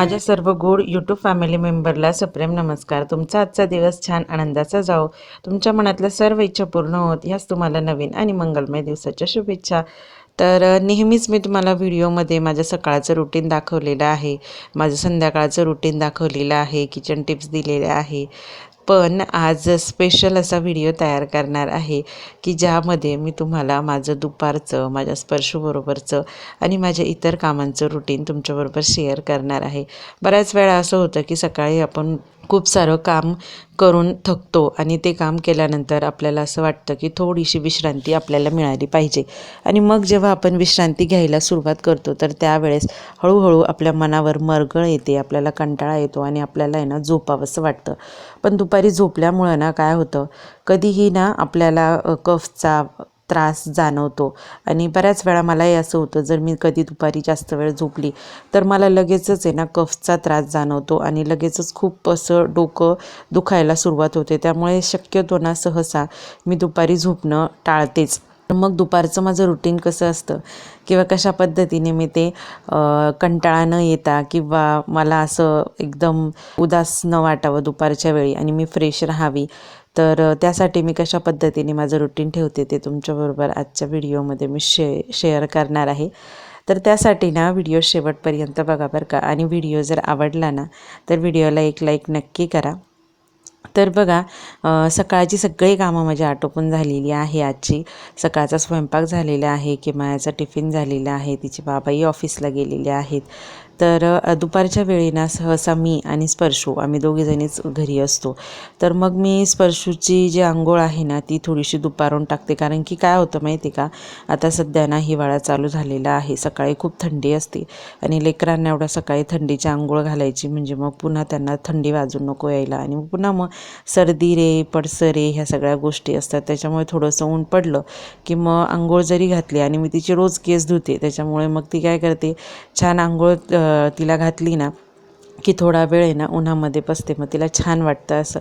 माझ्या सर्व गोड यूट्यूब फॅमिली मेंबरला सप्रेम नमस्कार. तुमचा आजचा दिवस छान आनंदाचा जाओ तुमच्या मनातल्या सर्व इच्छा पूर्ण होत ह्याच तुम्हाला नवीन आणि मंगलमय दिवसाच्या शुभेच्छा. तर नेहमीच मी तुम्हाला व्हिडिओमध्ये माझ्या सकाळचं रुटीन दाखवलेलं आहे. माझं संध्याकाळचं रुटीन दाखवलेलं आहे. किचन टिप्स दिलेल्या आहे. पण आज स्पेशल असा व्हिडिओ तयार करणार आहे की ज्यामध्ये मी तुम्हाला माझं दुपारचं माझ्या स्पर्शबरोबरचं आणि माझ्या इतर कामांचं रुटीन तुमच्याबरोबर शेअर करणार आहे. बऱ्याच वेळा असं होतं की सकाळी आपण खूप सारं काम करून थकतो आणि ते काम केल्यानंतर आपल्याला असं वाटतं की थोडीशी विश्रांती आपल्याला मिळाली पाहिजे. आणि मग जेव्हा आपण विश्रांती घ्यायला सुरुवात करतो तर त्यावेळेस हळूहळू आपल्या मनावर मरगळ येते आपल्याला कंटाळा येतो आणि आपल्याला आहे ना झोपावंसं वाटतं. पण दुप दुपारी झोपल्यामुळं ना काय होतं कधीही ना आपल्याला कफचा त्रास जाणवतो. आणि बऱ्याच वेळा मलाही असं होतं जर मी कधी दुपारी जास्त वेळ झोपली तर मला लगेचच आहे ना कफचा त्रास जाणवतो आणि लगेचच खूप असं डोकं दुखायला सुरुवात होते. त्यामुळे शक्यतो ना सहसा मी दुपारी झोपणं टाळतेच. मग दुपारचं माझं रुटीन कसं असतं? किंवा कशा पद्धतीने मी ते कंटाळा न येता किंवा मला असं एकदम उदास न वाटावं दुपारच्या वेळी आणि मी फ्रेश राहावी तर त्यासाठी मी कशा पद्धतीने माझं रुटीन ठेवते ते तुमच्याबरोबर आजच्या व्हिडिओमध्ये मी शे शेअर करणार आहे. तर त्यासाठी ना व्हिडिओ शेवटपर्यंत बघा बरं का. आणि व्हिडिओ जर आवडला ना तर व्हिडिओला एक लाईक नक्की करा. तर बघा सकाळची सगळी कामं माझी आटोपून झालेली आहे आजची. सकाळचा स्वयंपाक झालेला आहे किमायाचा टिफिन झालेला आहे तिचे बाबाही ऑफिसला गेलेले आहेत. तर दुपारच्या वेळी ना सहसा मी आणि स्पर्शू आम्ही दोघीजणीच घरी असतो. तर मग मी स्पर्शूची जी आंघोळ आहे ना ती थोडीशी दुपारून टाकते. कारण की काय होतं माहिती आहे का आता सध्या ना हिवाळा चालू झालेला आहे. सकाळी खूप थंडी असते आणि लेकरांना एवढ्या सकाळी थंडीची आंघोळ घालायची म्हणजे मग पुन्हा त्यांना थंडी वाजून नको यायला. आणि मग पुन्हा मग सर्दी रे पडसरे ह्या सगळ्या गोष्टी असतात. त्याच्यामुळे थोडंसं ऊन पडलं की मग आंघोळ जरी घातली आणि मी तिची रोज केस धुते त्याच्यामुळे मग ती काय करते छान आंघोळ तिला घातली ना की थोडा वेळ आहे ना उन्हामध्ये बसते. मग तिला छान वाटतं असं.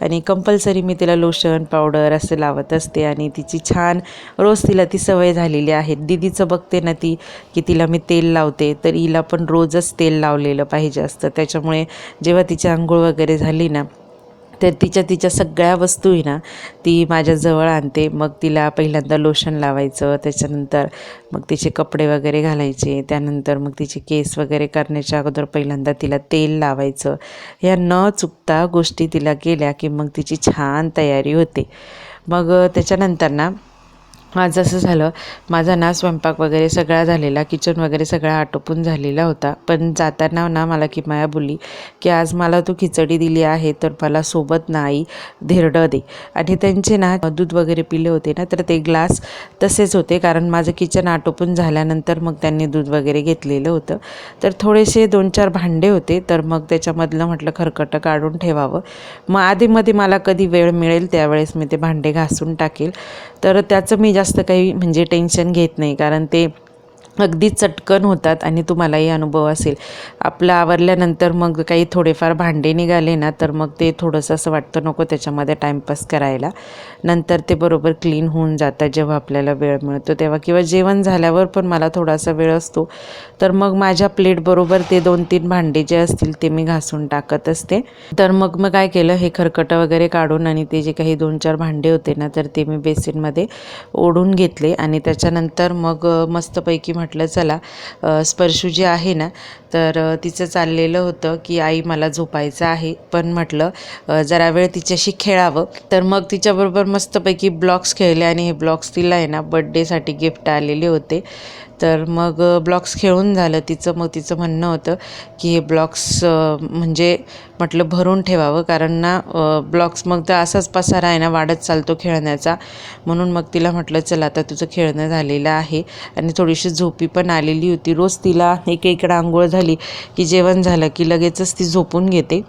आणि कंपल्सरी मी तिला लोशन पावडर असं लावत असते आणि तिची छान रोज तिला ती सवय झालेली आहे. दिदीचं बघते ना ती की तिला मी तेल लावते तर हिला पण रोजच तेल लावलेलं पाहिजे असतं. त्याच्यामुळे जेव्हा तिची आंघोळ वगैरे झाली ना तर तिच्या तिच्या सगळ्या वस्तू आहे ना ती माझ्याजवळ आणते. मग तिला पहिल्यांदा लोशन लावायचं त्याच्यानंतर मग तिचे कपडे वगैरे घालायचे त्यानंतर मग तिचे केस वगैरे करण्याच्या अगोदर पहिल्यांदा तिला तेल लावायचं. ह्या न चुकता गोष्टी तिला केल्या की मग तिची छान तयारी होते. मग त्याच्यानंतर ना माझं असं झालं माझा ना स्वयंपाक वगैरे सगळा झालेला किचन वगैरे सगळा आटोपून झालेला होता. पण जाताना ना मला की माया बोलली की आज मला तू खिचडी दिली आहे तर मला सोबत नाही धिरडं दे. आणि त्यांचे ना दूध वगैरे पिले होते ना तर ते ग्लास तसेच होते कारण माझं किचन आटोपून झाल्यानंतर मग त्यांनी दूध वगैरे घेतलेलं होतं. तर थोडेसे दोन चार भांडे होते तर मग त्याच्यामधलं म्हटलं खरकटं काढून ठेवावं. मग आधीमध्ये मला कधी वेळ मिळेल त्यावेळेस मी ते भांडे घासून टाकेल. तर त्याचं मी जास्त काही म्हणजे टेन्शन घेत नाही. कारण ते अगदी चटकन होतात आणि तुम्हालाही अनुभव असेल. आपलं आवरल्यानंतर मग काही थोडेफार भांडे निघाले ना तर मग ते थोडंसं असं वाटतं नको त्याच्यामध्ये टाईमपास करायला. नंतर ते बरोबर क्लीन होऊन जातात जेव्हा आपल्याला वेळ मिळतो तेव्हा. किंवा जेवण झाल्यावर पण मला थोडासा वेळ असतो. तर मग माझ्या प्लेटबरोबर ते दोन तीन भांडे जे असतील ते मी घासून टाकत असते. तर मग मग काय केलं हे खरकटं वगैरे काढून आणि ते जे काही दोन चार भांडे होते ना तर ते मी बेसिनमध्ये ओढून घेतले आणि त्याच्यानंतर मग मस्तपैकी म्हटलं चला स्पर्शू जे आहे ना तर तिचं चाललेलं होतं की आई मला झोपायचं आहे. पण म्हटलं जरा वेळ तिच्याशी खेळावं. तर मग तिच्याबरोबर मस्तपैकी ब्लॉक्स खेळले आणि हे ब्लॉक्स तिला आहे ना बड्डेसाठी गिफ्ट आलेले होते. तर मग ब्लॉक्स खेळून झालं तिचं. मग तिचं म्हणणं होतं की हे ब्लॉक्स म्हणजे म्हटलं भरून ठेवावं कारण ना ब्लॉक्स मग तर असाच पसारा आहे ना वाढत चालतो खेळण्याचा. म्हणून मग तिला म्हटलं चला आता तुझं खेळणं झालेलं आहे. आणि थोडीशी झोपी पण आलेली होती. रोज तिला एक एक आंघोळ झाली की जेवण झालं की लगेचच ती झोपून घेते.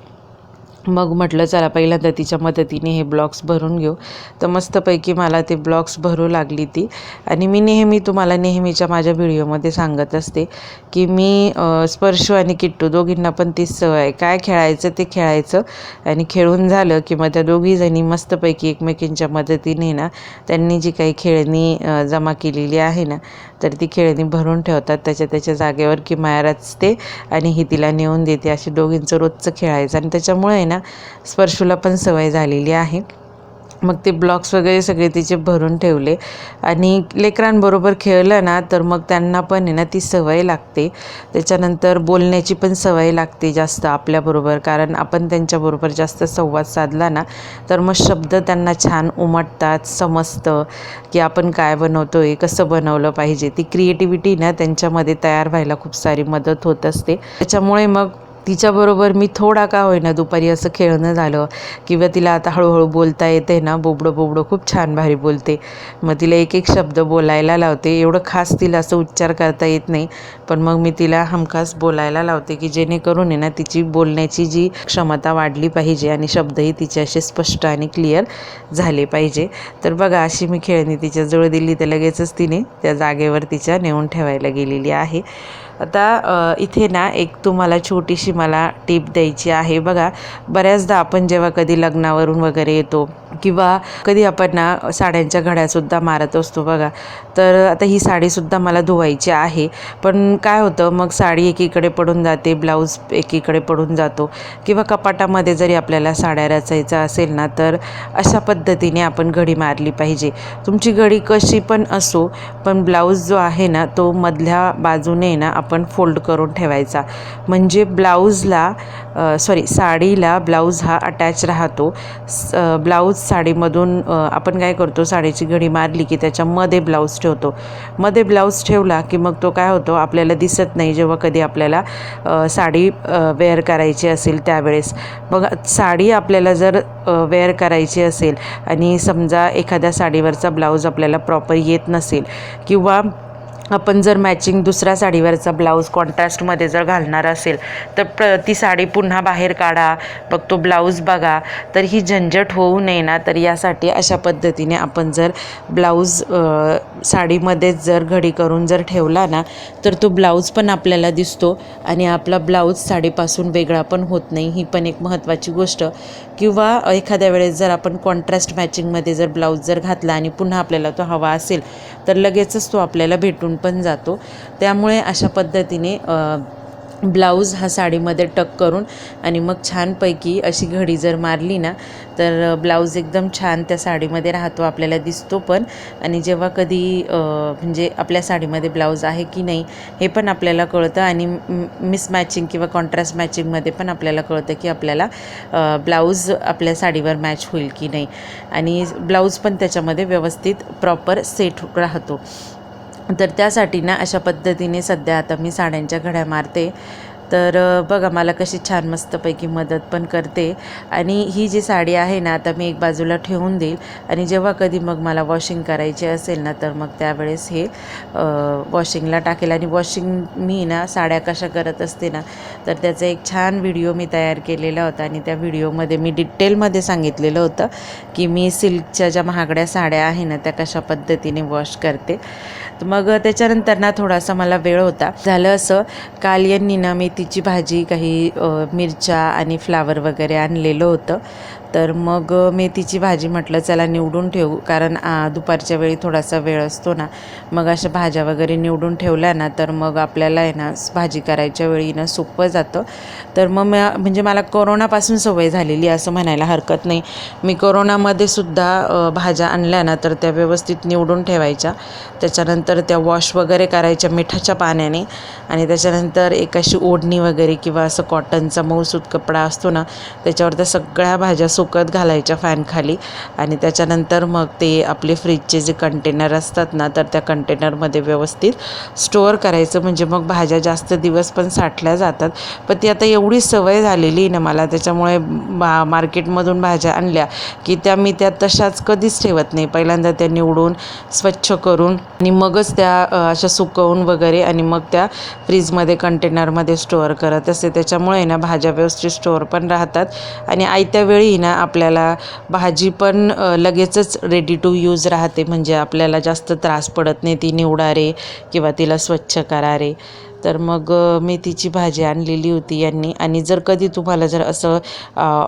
मग म्हटलं चला पहिल्यांदा तिच्या मदतीने हे ब्लॉक्स भरून घेऊ. तर मस्तपैकी मला ते ब्लॉक्स भरू लागली ती. आणि मी नेहमी तुम्हाला नेहमीच्या माझ्या व्हिडिओमध्ये सांगत असते की मी स्पर्शू आणि किट्टू दोघींना पण तीच सवय काय खेळायचं ते खेळायचं. आणि खेळून झालं की मग त्या दोघीजणी मस्तपैकी एकमेकींच्या मदतीने ना त्यांनी जी काही खेळणी जमा केलेली आहे ना तर ती खेळणी भरून ठेवतात त्याच्या त्याच्या जागेवर की माया रचते आणि ही तिला नेऊन देते. अशी दोघींचं रोजचं खेळायचं. आणि त्याच्यामुळे ना स्पर्शूला पण सवय झालेली आहे. मग ते ब्लॉक्स वगैरे सगळे तिचे भरून ठेवले. आणि लेकरांबरोबर खेळलं ना तर मग त्यांना पण आहे ना ती सवय लागते. त्याच्यानंतर बोलण्याची पण सवय लागते जास्त आपल्याबरोबर. कारण आपण त्यांच्याबरोबर जास्त संवाद साधला ना तर मग शब्द त्यांना छान उमटतात समजतं की आपण काय बनवतो आहे कसं बनवलं पाहिजे. ती क्रिएटिव्हिटी ना त्यांच्यामध्ये तयार व्हायला खूप सारी मदत होत असते. त्याच्यामुळे मग तिच्याबरोबर मी थोडा का होईना दुपारी असं खेळणं झालं किंवा तिला आता हळूहळू बोलता येते ना बोबडं बोबडं खूप छान भारी बोलते. मग तिला एक एक शब्द बोलायला लावते. एवढं खास तिला असं उच्चार करता येत नाही पण मग मी तिला हमखास बोलायला लावते की जेणेकरून आहे ना तिची बोलण्याची जी क्षमता वाढली पाहिजे आणि शब्दही तिचे असे स्पष्ट आणि क्लिअर झाले पाहिजे. तर बघा अशी मी खेळणी तिच्याजवळ दिली तर लगेचच तिने त्या जागेवर तिच्या नेऊन ठेवायला गेलेली आहे. आता इथे ना एक तुम्हाला छोटीशी मला टीप द्यायची आहे. बघा बऱ्याचदा आपण जेव्हा कधी लग्नावरून वगैरे येतो किंवा कधी आपण ना साड्यांच्या घड्यासुद्धा मारत असतो बघा तर आता ही साडीसुद्धा मला धुवायची आहे. पण काय होतं मग साडी एकीकडे पडून जाते ब्लाऊज एकीकडे पडून जातो किंवा कपाटामध्ये जरी आपल्याला साड्या रचायचा असेल ना तर अशा पद्धतीने आपण घडी मारली पाहिजे. तुमची घडी कशी पण असो पण ब्लाऊज जो आहे ना तो मधल्या बाजूने ना आपण फोल्ड करून ठेवायचा. म्हणजे ब्लाऊजला सॉरी साडीला ब्लाऊज हा अटॅच राहतो. ब्लाऊज साडीमधून आपण काय करतो साडीची घडी मारली की त्याच्यामध्ये ब्लाऊज ठेवतो. मध्ये ब्लाऊज ठेवला की मग तो काय होतो आपल्याला दिसत नाही जेव्हा कधी आपल्याला साडी वेअर करायची असेल त्यावेळेस. मग साडी आपल्याला जर वेअर करायची असेल आणि समजा एखाद्या साडीवरचा ब्लाऊज आपल्याला प्रॉपर येत नसेल किंवा आपण जर मॅचिंग दुसऱ्या साडीवरचा ब्लाऊज कॉन्ट्रास्टमध्ये जर घालणार असेल तर प्र ती साडी पुन्हा बाहेर काढा मग तो ब्लाऊज बघा. तर ही झंझट होऊ नये ना तर यासाठी अशा पद्धतीने आपण जर ब्लाऊज साडीमध्येच जर घडी करून जर ठेवला ना तर तो ब्लाऊज पण आपल्याला दिसतो आणि आपला ब्लाऊज साडीपासून वेगळा पण होत नाही. ही पण एक महत्त्वाची गोष्ट. किंवा एखाद्या वेळेस जर आपण कॉन्ट्रास्ट मॅचिंगमध्ये जर ब्लाऊज जर घातला आणि पुन्हा आपल्याला तो हवा असेल तर लगेचच तो आपल्याला भेटून पण जातो. त्यामुळे अशा पद्धतीने ब्लाऊज हा साडीमध्ये टक करून आणि मग छानपैकी अशी घडी जर मारली ना तर ब्लाऊज एकदम छान त्या साडीमध्ये राहतो आपल्याला दिसतो पण. आणि जेव्हा कधी म्हणजे आपल्या साडीमध्ये ब्लाऊज आहे की नाही हे पण आपल्याला कळतं आणि मिसमॅचिंग किंवा कॉन्ट्रास्ट मॅचिंगमध्ये पण आपल्याला कळतं की आपल्याला ब्लाऊज आपल्या साडीवर मॅच होईल की नाही. आणि ब्लाऊज पण त्याच्यामध्ये व्यवस्थित प्रॉपर सेट राहतो. तर त्यासाठी ना अशा पद्धतीने सध्या आता मी साड्यांच्या घड्या मारते. तर बघा मला कशी छान मस्तपैकी मदत पण करते. आणि ही जी साडी आहे ना आता मी एक बाजूला ठेवून देईल. आणि जेव्हा कधी मग मला वॉशिंग करायची असेल ना तर मग त्यावेळेस हे वॉशिंगला टाकेल. आणि वॉशिंग मी ना साड्या कशा करत असते ना तर त्याचा एक छान व्हिडिओ मी तयार केलेला होता. आणि त्या व्हिडिओमध्ये मी डिटेलमध्ये सांगितलेलं होतं की मी सिल्कच्या ज्या महागड्या साड्या आहे ना त्या कशा पद्धतीने वॉश करते. तर मग त्याच्यानंतर ना थोडासा मला वेळ होता. झालं असं काल यांनी ना मेथीची भाजी काही मिरच्या आणि फ्लावर वगैरे आणलेलं होतं. तर मग मेथीची भाजी म्हटलं चला निवडून ठेवू. कारण दुपारच्या वेळी थोडासा वेळ असतो ना मग अशा भाज्या वगैरे निवडून ठेवल्या ना तर मग आपल्याला आहे ना भाजी करायच्या वेळी ना सोपं जातं. तर मग म्हणजे मला कोरोनापासून सवय झालेली असं म्हणायला हरकत नाही. मी कोरोनामध्ये सुद्धा भाज्या आणल्या ना तर त्या व्यवस्थित निवडून ठेवायच्या. त्याच्यानंतर त्या वॉश वगैरे करायच्या मिठाच्या पाण्याने. आणि त्याच्यानंतर एक अशी ओढणी वगैरे किंवा असं कॉटनचा मऊसूत कपडा असतो ना त्याच्यावर त्या सगळ्या भाज्या सुकत घालायच्या फॅनखाली आणि त्याच्यानंतर मग ते आपले फ्रीजचे जे कंटेनर असतात ना तर त्या कंटेनरमध्ये व्यवस्थित स्टोअर करायचं. म्हणजे मग भाज्या जास्त दिवस पण साठल्या जातात. पण ती आता एवढी सवय झालेली आहे ना मला त्याच्यामुळे बा मार्केटमधून भाज्या आणल्या की त्या मी त्या तशाच कधीच ठेवत नाही. पहिल्यांदा त्या निवडून स्वच्छ करून आणि मगच त्या अशा सुकवून वगैरे आणि मग त्या फ्रीजमध्ये कंटेनरमध्ये स्टोअर करत. असते त्याच्यामुळे ना भाज्या व्यवस्थित स्टोअर पण राहतात. आणि आयत्या वेळी ना आपल्याला भाजी पण लगेचच रेडी टू यूज राहते. म्हणजे आपल्याला जास्त त्रास पडत नाही ती निवडा रे किंवा तिला स्वच्छ करा रे तर मग मेथीची भाजी आणलेली होती यांनी. आणि जर कधी तुम्हाला जर असं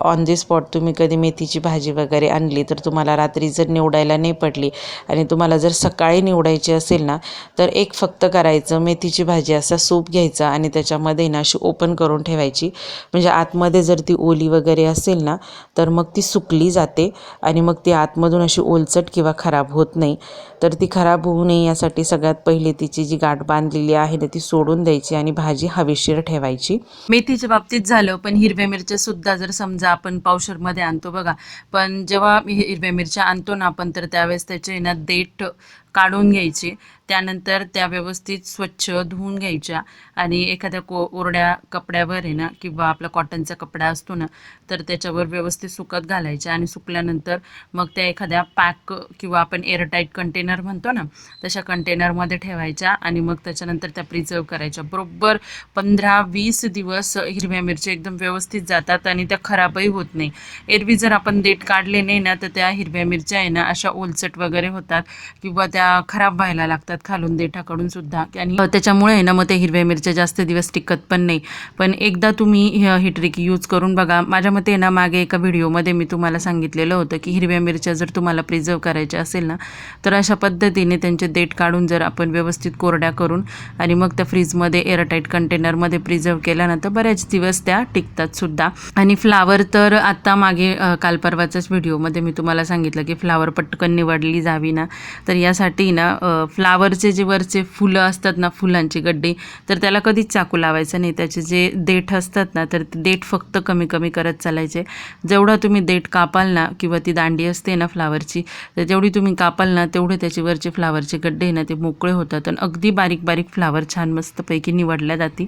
ऑन दी स्पॉट तुम्ही कधी मेथीची भाजी वगैरे आणली तर तुम्हाला रात्री जर निवडायला नाही पडली आणि तुम्हाला जर सकाळी निवडायची असेल ना तर एक फक्त करायचं मेथीची भाजी असा सूप घ्यायचा आणि त्याच्यामध्ये ना अशी ओपन करून ठेवायची. म्हणजे आतमध्ये जर ती ओली वगैरे असेल ना तर मग ती सुकली जाते आणि मग ती आतमधून अशी ओलचट किंवा खराब होत नाही. तर ती खराब होऊ नये यासाठी सगळ्यात पहिले तिची जी गाठ बांधलेली आहे ना ती सोडून द्यायची आणि भाजी हवेशीर ठेवायची. मेथीच्या बाबतीत झालं पण हिरव्या मिरच्या सुद्धा जर समजा आपण पावशरमध्ये आणतो बघा पण जेव्हा हिरव्या मिरच्या आणतो ना आपण तर त्यावेळेस त्याचे ना देठ काढून घ्यायचे. त्यानंतर त्या व्यवस्थित स्वच्छ धुवून घ्यायच्या. आणि एखाद्या को ओरड्या कपड्यावर आहे ना किंवा आपला कॉटनचा कपडा असतो ना तर त्याच्यावर व्यवस्थित सुकत घालायच्या आणि सुकल्यानंतर मग त्या एखाद्या पॅक किंवा आपण एअरटाईट कंटेनर म्हणतो ना तशा कंटेनरमध्ये ठेवायच्या. आणि मग त्याच्यानंतर त्या प्रिझर्व करायच्या. बरोबर पंधरा वीस दिवस हिरव्या मिरच्या एकदम व्यवस्थित जातात आणि त्या खराबही होत नाही. एरवी जर आपण देठ काढले नाही ना तर त्या हिरव्या मिरच्या आहे ना अशा ओलचट वगैरे होतात. किंवा त्या खराब व्हायला लागतात खालून देठाकडून सुद्धा. आणि त्याच्यामुळे आहे ना मग ते हिरव्या मिरच्या जास्त दिवस टिकत पण नाही. पण एकदा तुम्ही ही ट्रिक यूज करून बघा. माझ्या मते आहे ना मागे एका व्हिडिओमध्ये मी तुम्हाला सांगितलेलं होतं की हिरव्या मिरच्या जर तुम्हाला प्रिझर्व करायच्या असेल ना तर अशा पद्धतीने त्यांचे देठ काढून जर आपण व्यवस्थित कोरड्या करून आणि मग त्या फ्रीजमध्ये एअरटाईट कंटेनरमध्ये प्रिझर्व केला ना तर बऱ्याच दिवस त्या टिकतात सुद्धा. आणि फ्लावर तर आत्ता मागे काल परवाच्याच व्हिडिओमध्ये मी तुम्हाला सांगितलं की फ्लावर पटकन निवडली जावी ना तर यासाठी ना फ्लावरचे जे वरचे फुलं असतात ना फुलांची गड्डी तर त्याला कधीच चाकू लावायचं नाही. त्याचे जे देठ असतात ना तर ते देठ फक्त कमी कमी करत चालायचे. जेवढा तुम्ही देठ कापाल ना किंवा ती दांडी असते ना फ्लावरची तर जेवढी तुम्ही कापाल ना तेवढे त्याचे वरचे फ्लावरचे गड्डे ना ते मोकळे होतात. आणि अगदी बारीक बारीक फ्लावर छान मस्तपैकी निवडल्या जाते.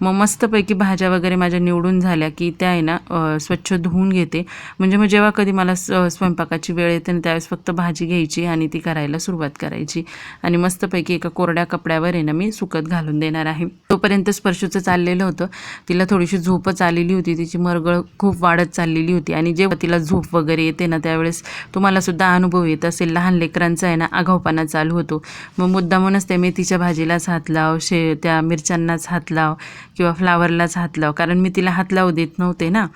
मग मस्तपैकी भाज्या वगैरे माझ्या निवडून झाल्या की त्या आहे ना स्वच्छ धुवून घेते. म्हणजे मग जेव्हा कधी मला स्वयंपाकाची वेळ येते ना त्यावेळेस फक्त भाजी घ्यायची आणि ती करायला सुरुवात करायची. आणि मस्तपैकी एका कोरड्या कपड्यावर आहे ना मी सुकत घालून देणार आहे. तोपर्यंत स्पर्शूचं चाललेलं होतं. तिला थोडीशी झोपच आलेली होती. तिची मरगळ खूप वाढत चाललेली होती. आणि जेव्हा तिला झोप वगैरे येते ना त्यावेळेस तुम्हाला सुद्धा अनुभव येत असेल. लहान लेकरांचा आहे ना आगाऊपणा चालू होतो. मग मुद्दामूनच त्या मेथीच्या भाजीलाच हात लाव शे त्या मिरच्यांनाच हात लाव किंवा फ्लावरलाच हात लाव. कारण मी तिला हात लावू देत नव्हते ना.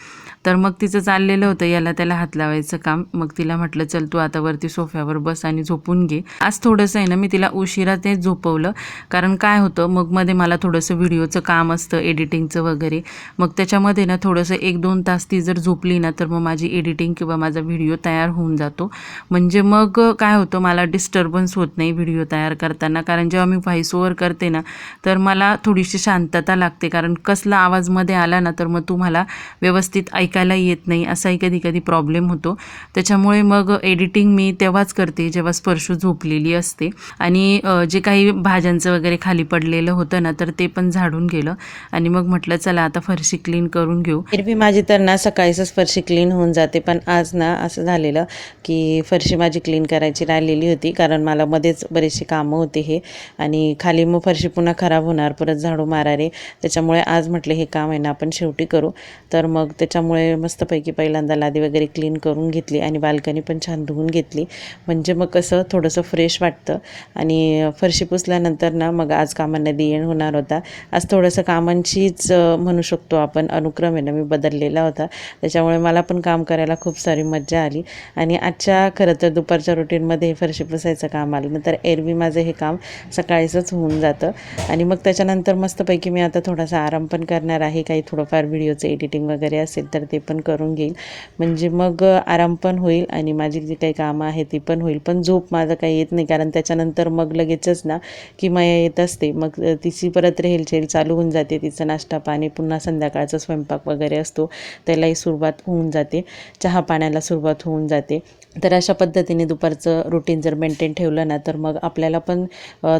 तर मग तिचं चाललेलं होतं याला त्याला हात लावायचं काम. मग तिला म्हटलं चल तू आता वरती सोफ्यावर बस आणि झोपून घे. आज थोडंसं आहे ना मी तिला उशिरा ते झोपवलं. कारण काय होतं मग मध्ये मला थोडंसं व्हिडिओचं काम असतं एडिटिंगचं वगैरे. मग त्याच्यामध्ये ना थोडंसं एक दोन तास ती जर झोपली ना तर मग माझी एडिटिंग किंवा माझा व्हिडिओ तयार होऊन जातो. म्हणजे मग काय होतं मला डिस्टर्बन्स होत नाही व्हिडिओ तयार करताना. कारण जेव्हा मी व्हॉइस ओव्हर करते ना तर मला थोडीशी शांतता लागते. कारण कसला आवाजमध्ये आला ना तर मग तुम्हाला व्यवस्थित ऐक ऐकायला येत नाही असाही कधी कधी प्रॉब्लेम होतो. त्याच्यामुळे मग एडिटिंग मी तेव्हाच करते जेव्हा स्पर्श झोपलेली असते. आणि जे काही भाज्यांचं वगैरे खाली पडलेलं होतं ना तर ते पण झाडून गेलं. आणि मग म्हटलं चला आता फरशी क्लीन करून घेऊ. एरवी माझी तर ना सकाळीच फरशी क्लीन होऊन जाते. पण आज ना असं झालेलं की फरशी माझी क्लीन करायची राहिलेली होती. कारण मला मध्येच बरेचसे कामं होते हे. आणि खाली मग फरशी पुन्हा खराब होणार परत झाडू मारारे. त्याच्यामुळे आज म्हटलं हे काम आहे ना आपण शेवटी करू. तर मग त्याच्यामुळे मस्तपैकी पहिल्यांदा लादी वगैरे क्लीन करून घेतली आणि बाल्कनी पण छान धुवून घेतली. म्हणजे मग कसं थोडंसं फ्रेश वाटतं. आणि फरशी पुसल्यानंतर ना मग आज कामांना देण होणार होता. आज थोडंसं कामांचीच म्हणू शकतो आपण अनुक्रम आहे ना मी बदललेला होता. त्याच्यामुळे मला पण काम करायला खूप सारी मज्जा आली. आणि आजच्या खरं तर दुपारच्या रुटीनमध्ये हे फरशी पुसायचं काम आलं. नंतर एरवी माझं हे काम सकाळीचंच होऊन जातं. आणि मग त्याच्यानंतर मस्तपैकी मी आता थोडासा आराम पण करणार आहे. काही थोडंफार व्हिडिओचं एडिटिंग वगैरे असेल तर ते पण करून घेईल. म्हणजे मग आराम पण होईल आणि माझी जी काही कामं आहे ती पण होईल. पण झोप माझं काही येत नाही. कारण त्याच्यानंतर मग लगेचच ना की माया येत असते. मग तिची परत रेलचेल चालू होऊन जाते. तिचं नाश्ता पाणी पुन्हा संध्याकाळचा स्वयंपाक वगैरे असतो. त्यालाही सुरुवात होऊन जाते. चहा पाण्याला सुरुवात होऊन जाते. तर अशा पद्धतीने दुपारचं रुटीन जर मेंटेन ठेवलं ना तर मग आपल्याला पण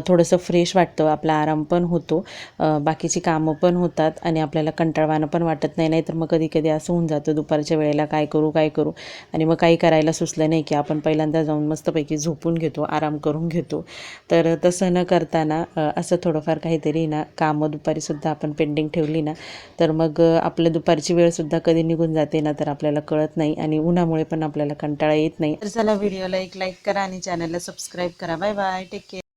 थोडंसं फ्रेश वाटतं. आपला आराम पण होतो. बाकीची कामं पण होतात आणि आपल्याला कंटाळवाणं पण वाटत नाही. नाहीतर मग कधी कधी असं होऊन जातं दुपारच्या वेळेला काय करू काय करू? आणि मग काही करायला सुचलं नाही की आपण पहिल्यांदा जाऊन मस्तपैकी झोपून घेतो आराम करून घेतो. तर तसं न करताना असं थोडंफार काहीतरी ना कामं दुपारीसुद्धा आपण पेंडिंग ठेवली ना तर मग आपलं दुपारची वेळसुद्धा कधी निघून जाते ना तर आपल्याला कळत नाही आणि उन्हामुळे पण आपल्याला कंटाळा येत नाही. तर चला व्हिडिओला एक लाईक करा आणि चॅनलला सबस्क्राईब करा. Bye bye take care